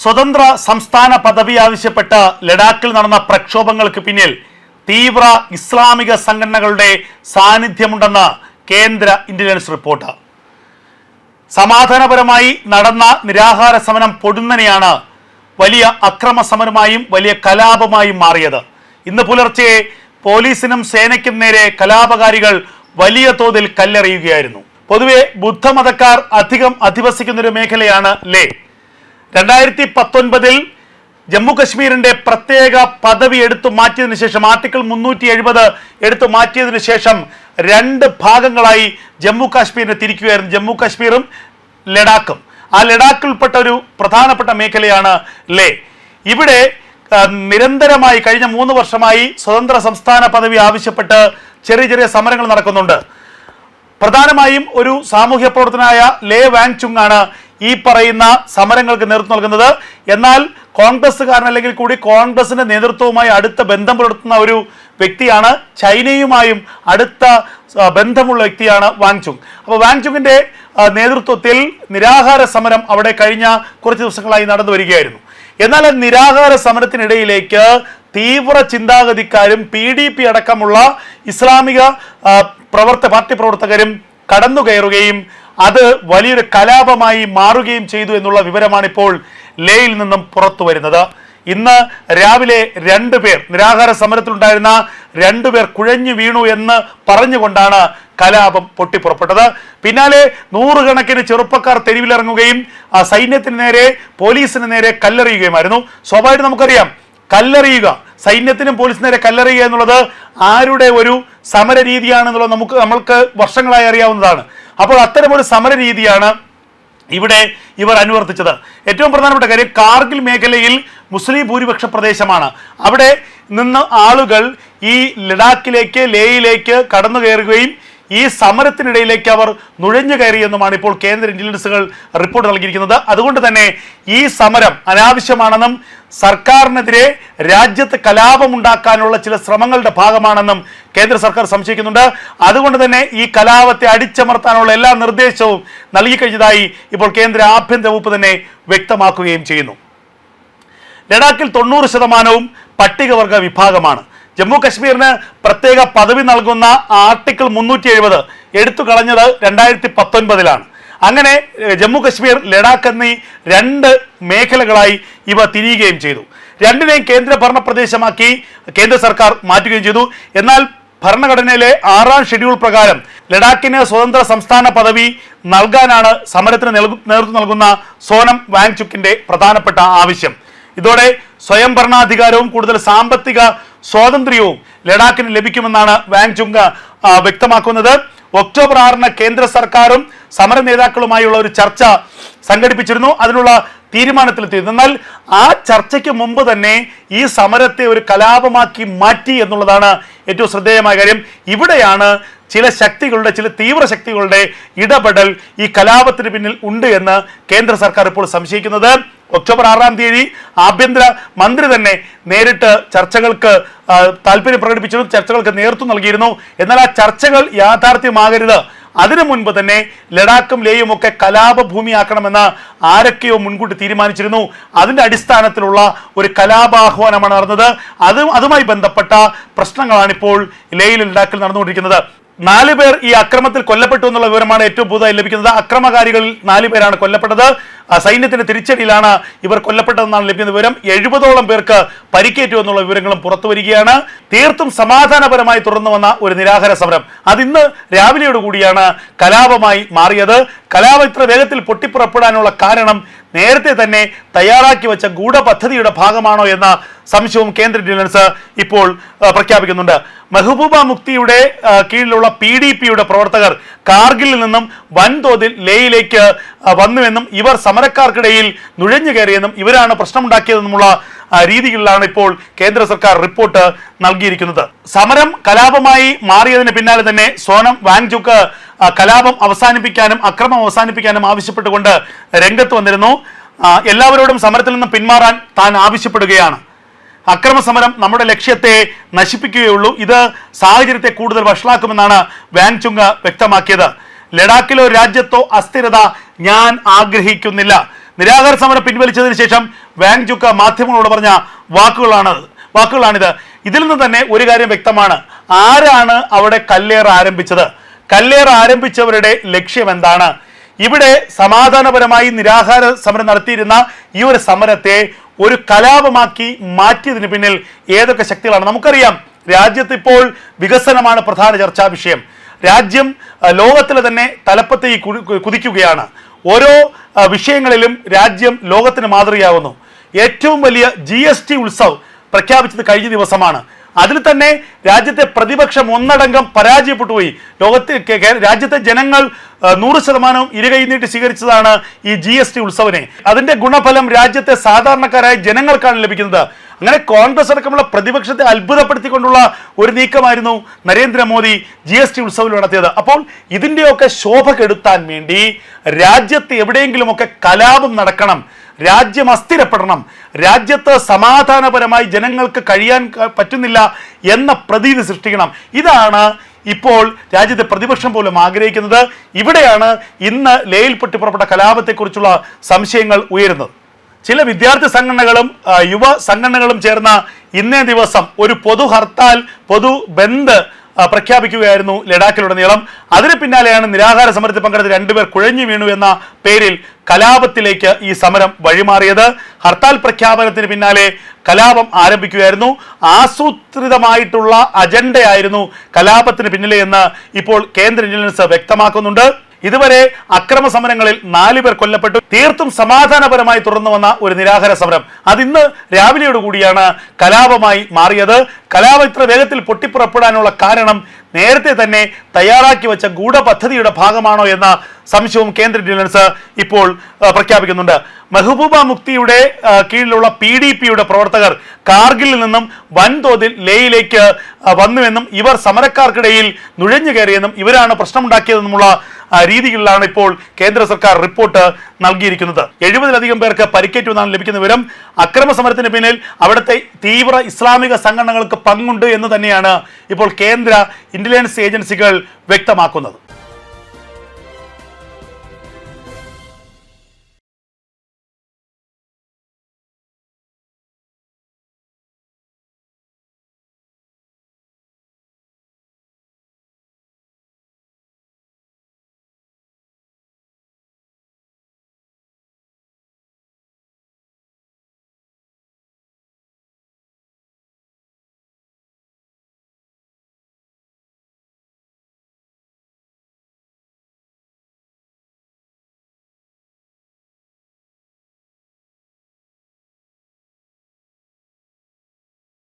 സ്വതന്ത്ര സംസ്ഥാന പദവി ആവശ്യപ്പെട്ട് ലഡാക്കിൽ നടന്ന പ്രക്ഷോഭങ്ങൾക്ക് പിന്നിൽ തീവ്ര ഇസ്ലാമിക സംഘടനകളുടെ സാന്നിധ്യമുണ്ടെന്ന് കേന്ദ്ര ഇന്റലിജൻസ് റിപ്പോർട്ട്. സമാധാനപരമായി നടന്ന നിരാഹാര സമരം പൊടുന്നനെയാണ് വലിയ അക്രമ സമരമായും വലിയ കലാപമായും മാറിയത്. ഇന്ന് പുലർച്ചെ പോലീസിനും സേനയ്ക്കും നേരെ കലാപകാരികൾ വലിയ തോതിൽ കല്ലെറിയുകയായിരുന്നു. പൊതുവെ ബുദ്ധമതക്കാർ അധികം അധിവസിക്കുന്നൊരു മേഖലയാണ് ലേ. രണ്ടായിരത്തി പത്തൊൻപതിൽ ജമ്മു കശ്മീരിന്റെ പ്രത്യേക പദവി എടുത്തു മാറ്റിയതിനു ശേഷം ആർട്ടിക്കിൾ മുന്നൂറ്റി എഴുപത് എടുത്തു മാറ്റിയതിനു ശേഷം രണ്ട് ഭാഗങ്ങളായി ജമ്മു കാശ്മീരിനെ തിരിക്കുകയായിരുന്നു. ജമ്മു കാശ്മീറും ലഡാക്കും. ആ ലഡാക്കിൽ ഉൾപ്പെട്ട ഒരു പ്രധാനപ്പെട്ട മേഖലയാണ് ലേ. ഇവിടെ നിരന്തരമായി കഴിഞ്ഞ മൂന്ന് വർഷമായി സ്വതന്ത്ര സംസ്ഥാന പദവി ആവശ്യപ്പെട്ട് ചെറിയ ചെറിയ സമരങ്ങൾ നടക്കുന്നുണ്ട്. പ്രധാനമായും ഒരു സാമൂഹ്യ പ്രവർത്തനായ ലേ വാങ് ചുങ് ആണ് ഈ പറയുന്ന സമരങ്ങൾക്ക് നേതൃത്വം നൽകുന്നത്. എന്നാൽ കോൺഗ്രസ്സുകാരനല്ലെങ്കിൽ കൂടി കോൺഗ്രസിന്റെ നേതൃത്വവുമായി അടുത്ത ബന്ധം പുലർത്തുന്ന ഒരു വ്യക്തിയാണ്. ചൈനയുമായും അടുത്ത ബന്ധമുള്ള വ്യക്തിയാണ് വാങ്ചുങ് അപ്പോൾ വാങ് ചുങ്ങിന്റെ നേതൃത്വത്തിൽ നിരാഹാര സമരം അവിടെ കഴിഞ്ഞ കുറച്ച് ദിവസങ്ങളായി നടന്നു വരികയായിരുന്നു. എന്നാൽ ആ നിരാഹാര സമരത്തിനിടയിലേക്ക് തീവ്ര ചിന്താഗതിക്കാരും പി ഡി പി അടക്കമുള്ള ഇസ്ലാമിക പ്രവർത്ത പാർട്ടി പ്രവർത്തകരും കടന്നു കയറുകയും അത് വലിയൊരു കലാപമായി മാറുകയും ചെയ്തു എന്നുള്ള വിവരമാണ് ഇപ്പോൾ ലേയിൽ നിന്നും പുറത്തു വരുന്നത്. ഇന്ന് രാവിലെ രണ്ടുപേർ നിരാഹാര സമരത്തിലുണ്ടായിരുന്ന രണ്ടുപേർ കുഴഞ്ഞു വീണു എന്ന് പറഞ്ഞുകൊണ്ടാണ് കലാപം പൊട്ടിപ്പുറപ്പെട്ടത്. പിന്നാലെ നൂറുകണക്കിന് ചെറുപ്പക്കാർ തെരുവിലിറങ്ങുകയും സൈന്യത്തിന് നേരെ പോലീസിന് നേരെ കല്ലെറിയുകയുമായിരുന്നു. സ്വാഭാവികം നമുക്കറിയാം കല്ലെറിയുക സൈന്യത്തിനും പോലീസിന് നേരെ കല്ലെറിയുക എന്നുള്ളത് ആരുടെ ഒരു സമര രീതിയാണെന്നുള്ളത് നമുക്ക് നമ്മൾക്ക് വർഷങ്ങളായി അറിയാവുന്നതാണ്. അപ്പോൾ അത്തരമൊരു സമര രീതിയാണ് ഇവിടെ ഇവർ അനുവർത്തിച്ചത്. ഏറ്റവും പ്രധാനപ്പെട്ട കാര്യം കാർഗിൽ മേഖലയിൽ മുസ്ലിം ഭൂരിപക്ഷ പ്രദേശമാണ്. അവിടെ നിന്ന് ആളുകൾ ഈ ലഡാക്കിലേക്ക് ലേയിലേക്ക് കടന്നു കയറുകയും ഈ സമരത്തിനിടയിലേക്ക് അവർ നുഴഞ്ഞു കയറിയെന്നുമാണ് ഇപ്പോൾ കേന്ദ്ര ഇന്റലിജൻസുകൾ റിപ്പോർട്ട് നൽകിയിരിക്കുന്നത്. അതുകൊണ്ട് തന്നെ ഈ സമരം അനാവശ്യമാണെന്നും സർക്കാരിനെതിരെ രാജ്യത്ത് കലാപമുണ്ടാക്കാനുള്ള ചില ശ്രമങ്ങളുടെ ഭാഗമാണെന്നും കേന്ദ്ര സർക്കാർ സംശയിക്കുന്നുണ്ട്. അതുകൊണ്ട് തന്നെ ഈ കലാപത്തെ അടിച്ചമർത്താനുള്ള എല്ലാ നിർദ്ദേശവും നൽകിക്കഴിഞ്ഞതായി ഇപ്പോൾ കേന്ദ്ര ആഭ്യന്തര വകുപ്പ് തന്നെ വ്യക്തമാക്കുകയും ചെയ്യുന്നു. ലഡാക്കിൽ തൊണ്ണൂറ് ശതമാനവും പട്ടികവർഗ വിഭാഗമാണ്. ജമ്മു കശ്മീരിന് പ്രത്യേക പദവി നൽകുന്ന ആർട്ടിക്കിൾ മുന്നൂറ്റി എഴുപത് എടുത്തു കളഞ്ഞത് രണ്ടായിരത്തി പത്തൊൻപതിലാണ് അങ്ങനെ ജമ്മു കശ്മീർ ലഡാക്ക് എന്നീ രണ്ട് മേഖലകളായി ഇവ തിരിയുകയും ചെയ്തു. രണ്ടിനെയും കേന്ദ്ര ഭരണ പ്രദേശമാക്കി കേന്ദ്ര സർക്കാർ മാറ്റുകയും ചെയ്തു. എന്നാൽ ഭരണഘടനയിലെ ആറാം ഷെഡ്യൂൾ പ്രകാരം ലഡാക്കിന് സ്വതന്ത്ര സംസ്ഥാന പദവി നൽകാനാണ് സമരത്തിന് നേതൃത്വം നൽകുന്ന സോനം വാങ്ചുക്കിന്റെ പ്രധാനപ്പെട്ട ആവശ്യം. ഇതോടെ സ്വയം ഭരണാധികാരവും കൂടുതൽ സാമ്പത്തിക സ്വാതന്ത്ര്യവും ലഡാക്കിന് ലഭിക്കുമെന്നാണ് വാങ് ചുങ് വ്യക്തമാക്കുന്നത്. ഒക്ടോബർ ആറിന് കേന്ദ്ര സർക്കാരും സമര നേതാക്കളുമായുള്ള ഒരു ചർച്ച സംഘടിപ്പിച്ചിരുന്നു. അതിനുള്ള തീരുമാനത്തിലെത്തി എന്നാൽ ആ ചർച്ചയ്ക്ക് മുമ്പ് തന്നെ ഈ സമരത്തെ ഒരു കലാപമാക്കി മാറ്റി എന്നുള്ളതാണ് ഏറ്റവും ശ്രദ്ധേയമായ കാര്യം. ഇവിടെയാണ് ചില ശക്തികളുടെ ചില തീവ്ര ശക്തികളുടെ ഇടപെടൽ ഈ കലാപത്തിന് പിന്നിൽ ഉണ്ട് എന്ന് കേന്ദ്ര സർക്കാർ ഇപ്പോൾ സംശയിക്കുന്നത്. ഒക്ടോബർ ആറാം തീയതി ആഭ്യന്തര മന്ത്രി തന്നെ നേരിട്ട് ചർച്ചകൾക്ക് താല്പര്യം പ്രകടിപ്പിച്ചിരുന്നു. ചർച്ചകൾക്ക് നേതൃത്വം നൽകിയിരുന്നു. എന്നാൽ ആ ചർച്ചകൾ യാഥാർത്ഥ്യമാകരുത്. അതിനു മുൻപ് തന്നെ ലഡാക്കും ലേയും ഒക്കെ കലാപഭൂമിയാക്കണമെന്ന് ആരൊക്കെയോ മുൻകൂട്ടി തീരുമാനിച്ചിരുന്നു. അതിന്റെ അടിസ്ഥാനത്തിലുള്ള ഒരു കലാപാഹ്വാനമാണ് നടന്നത്. അത് അതുമായി ബന്ധപ്പെട്ട പ്രശ്നങ്ങളാണ് ഇപ്പോൾ ലേയിൽ ലഡാക്കിൽ നടന്നുകൊണ്ടിരിക്കുന്നത്. നാല് പേർ ഈ അക്രമത്തിൽ കൊല്ലപ്പെട്ടു എന്നുള്ള വിവരമാണ് ഏറ്റവും പുതുതായി ലഭിക്കുന്നത്. അക്രമകാരികളിൽ നാല് പേരാണ് കൊല്ലപ്പെട്ടത്. സൈന്യത്തിന്റെ തിരിച്ചടിയിലാണ് ഇവർ കൊല്ലപ്പെട്ടതെന്നാണ് ലഭിക്കുന്ന വിവരം. എഴുപതോളം പേർക്ക് പരിക്കേറ്റു എന്നുള്ള വിവരങ്ങളും പുറത്തു വരികയാണ്. തീർത്തും സമാധാനപരമായി തുടർന്നു വന്ന ഒരു നിരാഹാര സമരം. അതിന്ന് രാവിലെയോട് കൂടിയാണ് കലാപമായി മാറിയത്. കലാപം ഇത്ര വേഗത്തിൽ പൊട്ടിപ്പുറപ്പെടാനുള്ള കാരണം നേരത്തെ തന്നെ തയ്യാറാക്കി വെച്ച ഗൂഢപദ്ധതിയുടെ ഭാഗമാണോ എന്ന സംശയവും കേന്ദ്ര ഇന്റലിജൻസ് ഇപ്പോൾ പ്രഖ്യാപിക്കുന്നുണ്ട്. മെഹബൂബ മുക്തിയുടെ കീഴിലുള്ള പി ഡി പിയുടെ പ്രവർത്തകർ കാർഗിലിൽ നിന്നും വൻതോതിൽ ലേയിലേക്ക് വന്നുവെന്നും ഇവർ സമരക്കാർക്കിടയിൽ നുഴഞ്ഞു കയറിയെന്നും ഇവരാണ് പ്രശ്നമുണ്ടാക്കിയതെന്നുമുള്ള രീതികളിലാണ് ഇപ്പോൾ കേന്ദ്ര സർക്കാർ റിപ്പോർട്ട് നൽകിയിരിക്കുന്നത്. സമരം കലാപമായി മാറിയതിന് പിന്നാലെ തന്നെ സോനം വാങ്ചുക്ക് കലാപം അവസാനിപ്പിക്കാനും അക്രമം അവസാനിപ്പിക്കാനും ആവശ്യപ്പെട്ടുകൊണ്ട് രംഗത്ത് വന്നിരുന്നു. എല്ലാവരോടും സമരത്തിൽ നിന്ന് പിന്മാറാൻ താൻ ആവശ്യപ്പെടുകയാണ്. അക്രമ സമരം നമ്മുടെ ലക്ഷ്യത്തെ നശിപ്പിക്കുകയുള്ളൂ. ഇത് സാഹചര്യത്തെ കൂടുതൽ വഷളാക്കുമെന്നാണ് വാൻചുങ് ചുങ് വ്യക്തമാക്കിയത്. ലഡാക്കിലോ രാജ്യത്തോ അസ്ഥിരത ഞാൻ ആഗ്രഹിക്കുന്നില്ല. നിരാഹാര സമരം പിൻവലിച്ചതിന് ശേഷം വാങ് മാധ്യമങ്ങളോട് പറഞ്ഞ വാക്കുകളാണ് വാക്കുകളാണിത്. ഇതിൽ നിന്ന് തന്നെ ഒരു കാര്യം വ്യക്തമാണ്. ആരാണ് അവിടെ കല്ലേർ ആരംഭിച്ചത്? കല്ലേർ ആരംഭിച്ചവരുടെ ലക്ഷ്യം എന്താണ്? ഇവിടെ സമാധാനപരമായി നിരാഹാര സമരം നടത്തിയിരുന്ന ഈ ഒരു സമരത്തെ ഒരു കലാപമാക്കി മാറ്റിയതിന് പിന്നിൽ ഏതൊക്കെ ശക്തികളാണ്? നമുക്കറിയാം രാജ്യത്ത് ഇപ്പോൾ വികസനമാണ് പ്രധാന ചർച്ചാ വിഷയം. രാജ്യം ലോകത്തിലെ തന്നെ തലപ്പത്തെ കുതിക്കുകയാണ്. ഓരോ വിഷയങ്ങളിലും രാജ്യം ലോകത്തിന് മാതൃകയാവുന്നു. ഏറ്റവും വലിയ ജി എസ് ടി ഉത്സവ് പ്രഖ്യാപിച്ചത് കഴിഞ്ഞ ദിവസമാണ്. അതിൽ തന്നെ രാജ്യത്തെ പ്രതിപക്ഷം ഒന്നടങ്കം പരാജയപ്പെട്ടു പോയി ലോകത്തെ കേ- കേ- രാജ്യത്തെ ജനങ്ങൾ നൂറ് ശതമാനവും ഇരുകൈ നീട്ടി സ്വീകരിച്ചതാണ് ഈ ജി എസ് ടി ഉത്സവനെ. അതിന്റെ ഗുണഫലം രാജ്യത്തെ സാധാരണക്കാരായ ജനങ്ങൾക്കാണ് ലഭിക്കുന്നത്. അങ്ങനെ കോൺഗ്രസ് അടക്കമുള്ള പ്രതിപക്ഷത്തെ അത്ഭുതപ്പെടുത്തിക്കൊണ്ടുള്ള ഒരു നീക്കമായിരുന്നു നരേന്ദ്രമോദി ജി എസ് ടി ഉത്സവം നടത്തിയത്. അപ്പോൾ ഇതിന്റെയൊക്കെ ശോഭ കെടുത്താൻ വേണ്ടി രാജ്യത്ത് എവിടെയെങ്കിലുമൊക്കെ കലാപം നടക്കണം. രാജ്യം അസ്ഥിരപ്പെടണം. രാജ്യത്ത് സമാധാനപരമായി ജനങ്ങൾക്ക് കഴിയാൻ പറ്റുന്നില്ല എന്ന പ്രതീതി സൃഷ്ടിക്കണം. ഇതാണ് ഇപ്പോൾ രാജ്യത്തെ പ്രതിപക്ഷം പോലും ആഗ്രഹിക്കുന്നത്. ഇവിടെയാണ് ഇന്ന് ലേയിൽപ്പെട്ട് പുറപ്പെട്ട കലാപത്തെക്കുറിച്ചുള്ള സംശയങ്ങൾ ഉയരുന്നത്. ചില വിദ്യാർത്ഥി സംഘടനകളും യുവ സംഘടനകളും ചേർന്ന ഇന്നേ ദിവസം ഒരു പൊതു ഹർത്താൽ പൊതു ബന്ദ് പ്രഖ്യാപിക്കുകയായിരുന്നു ലഡാക്കിലുടനീളം അതിന് പിന്നാലെയാണ് നിരാഹാര സമരത്തിൽ പങ്കെടുത്ത രണ്ടുപേർ കുഴഞ്ഞു വീണു എന്ന പേരിൽ കലാപത്തിലേക്ക് ഈ സമരം വഴിമാറിയത്. ഹർത്താൽ പ്രഖ്യാപനത്തിന് പിന്നാലെ കലാപം ആരംഭിക്കുകയായിരുന്നു. ആസൂത്രിതമായിട്ടുള്ള അജണ്ടയായിരുന്നു കലാപത്തിന് പിന്നിലെ എന്ന് ഇപ്പോൾ കേന്ദ്ര ഇന്റലിജൻസ് വ്യക്തമാക്കുന്നുണ്ട്. ഇതുവരെ അക്രമ സമരങ്ങളിൽ നാലു പേർ കൊല്ലപ്പെട്ടു. തീർത്തും സമാധാനപരമായി തുടർന്നു വന്ന ഒരു നിരാഹാര സമരം. അതിന്ന് രാവിലെയോടുകൂടിയാണ് കലാപമായി മാറിയത്. കലാപം ഇത്ര വേഗത്തിൽ പൊട്ടിപ്പുറപ്പെടാനുള്ള കാരണം നേരത്തെ തന്നെ തയ്യാറാക്കി വെച്ച ഗൂഢപദ്ധതിയുടെ ഭാഗമാണോ എന്ന സംശയവും കേന്ദ്ര ഇന്റലിജൻസ് ഇപ്പോൾ പ്രഖ്യാപിക്കുന്നുണ്ട്. മെഹബൂബ മുക്തിയുടെ കീഴിലുള്ള പി ഡി പിയുടെ പ്രവർത്തകർ കാർഗിലിൽ നിന്നും വൻതോതിൽ ലേയിലേക്ക് വന്നുവെന്നും ഇവർ സമരക്കാർക്കിടയിൽ നുഴഞ്ഞു കയറിയെന്നും ഇവരാണ് പ്രശ്നമുണ്ടാക്കിയതെന്നുമുള്ള രീതികളിലാണ് ഇപ്പോൾ കേന്ദ്ര സർക്കാർ റിപ്പോർട്ട് നൽകിയിരിക്കുന്നത്. എഴുപതിലധികം പേർക്ക് പരിക്കേറ്റു എന്നാണ് ലഭിക്കുന്ന വിവരം. അക്രമ സമരത്തിന് പിന്നിൽ അവിടുത്തെ തീവ്ര ഇസ്ലാമിക സംഘടനകൾക്ക് പങ്കുണ്ട് എന്ന് തന്നെയാണ് ഇപ്പോൾ കേന്ദ്ര ഇന്റലിജൻസ് ഏജൻസികൾ വ്യക്തമാക്കുന്നത്.